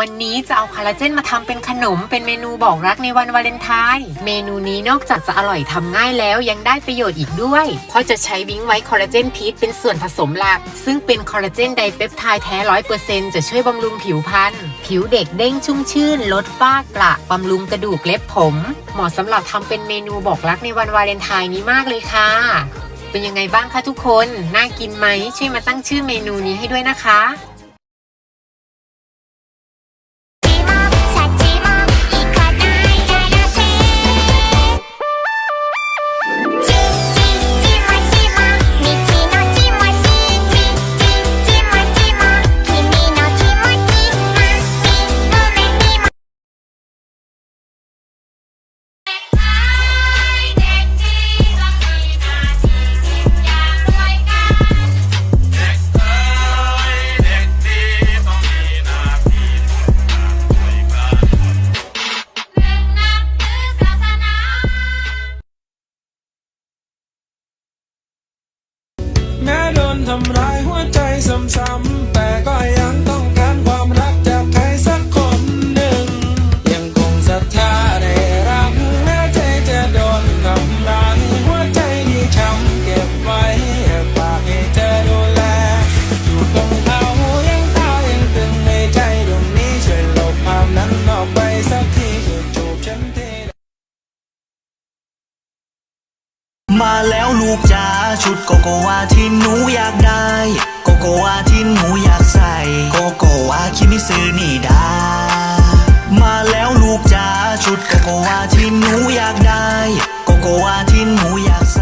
วันนี้จะเอาคอลลาเจนมาทำเป็นขนมเป็นเมนูบอกรักในวันวาเลนไทน์เมนูนี้นอกจากจะอร่อยทำง่ายแล้วยังได้ประโยชน์อีกด้วย เพราะจะใช้วิ้งไว้คอลลาเจนพีชเป็นส่วนผสมหลัก ซึ่งเป็นคอลลาเจนไดเปปไทด์แท้ร้อยเปอร์เซ็นต์จะช่วยบำรุงผิวพรรณผิวเด็กเด้งชุ่มชื่น ลดฝ้ากระบำรุงกระดูกเล็บผม เหมาะสำหรับทำเป็นเมนูบอกรักในวันวาเลนไทน์นี้มากเลยค่ะเป็นยังไงบ้างคะทุกคน น่ากินไหมช่วยมาตั้งชื่อเมนูนี้ให้ด้วยนะคะ แม้โดนทำร้ายหัวใจซ้ำๆแต่ก็ยังต้องการ มาแล้วลูกจ๋าชุดโกโกวาที่หนูอยากได้ โกโกวาที่หนูอยากใส่ โกโกวาคิมิซือนี่ดามาแล้วลูกจ๋าชุดโกโกวาที่หนูอยากได้ โกโกวาที่หนูอยากใส่